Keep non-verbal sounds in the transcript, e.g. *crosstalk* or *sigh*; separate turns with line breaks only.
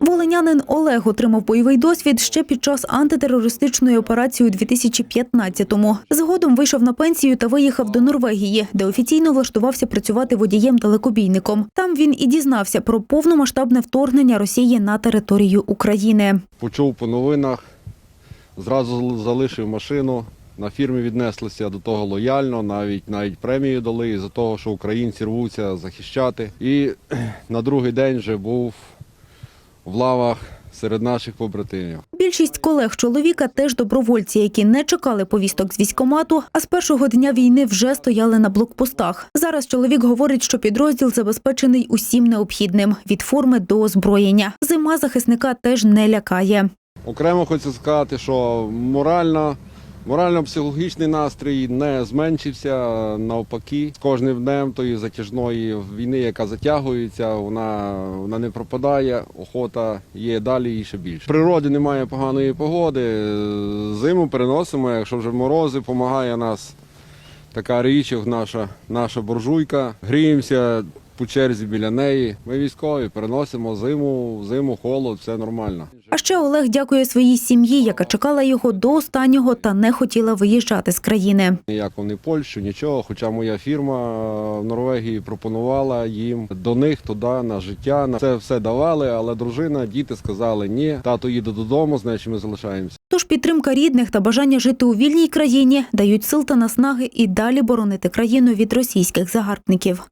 Волинянин Олег отримав бойовий досвід ще під час антитерористичної операції у 2015-му. Згодом вийшов на пенсію та виїхав до Норвегії, де офіційно влаштувався працювати водієм-далекобійником. Там він і дізнався про повномасштабне вторгнення Росії на територію України.
Почув по новинах, зразу залишив машину. На фірмі віднеслися до того лояльно, навіть навіть премію дали за того, що українці рвуться захищати. І *clears throat* на другий день вже був в лавах серед наших побратимів.
Більшість колег чоловіка теж добровольці, які не чекали повісток з військомату, а з першого дня війни вже стояли на блокпостах. Зараз чоловік говорить, що підрозділ забезпечений усім необхідним від форми до озброєння. Зима захисника теж не лякає.
Окремо хочу сказати, що морально, морально-психологічний настрій не зменшився. Навпаки, з кожним днем тої затяжної війни, яка затягується, вона, вона не пропадає. Охота є далі і ще більше. В природі немає поганої погоди. Зиму переносимо, якщо вже морози, допомагає нас така річ, наша, наша буржуйка. Гріємося по черзі біля неї. Ми військові переносимо зиму, зиму, холод, все нормально.
А ще Олег дякує своїй сім'ї, яка чекала його до останнього та не хотіла виїжджати з країни.
Ніяко не Польщу, нічого. Хоча моя фірма в Норвегії пропонувала їм до них туди на життя. На це все давали, але дружина, діти сказали ні, тато їде додому, значить ми залишаємося.
Тож підтримка рідних та бажання жити у вільній країні дають сил та наснаги і далі боронити країну від російських загарбників.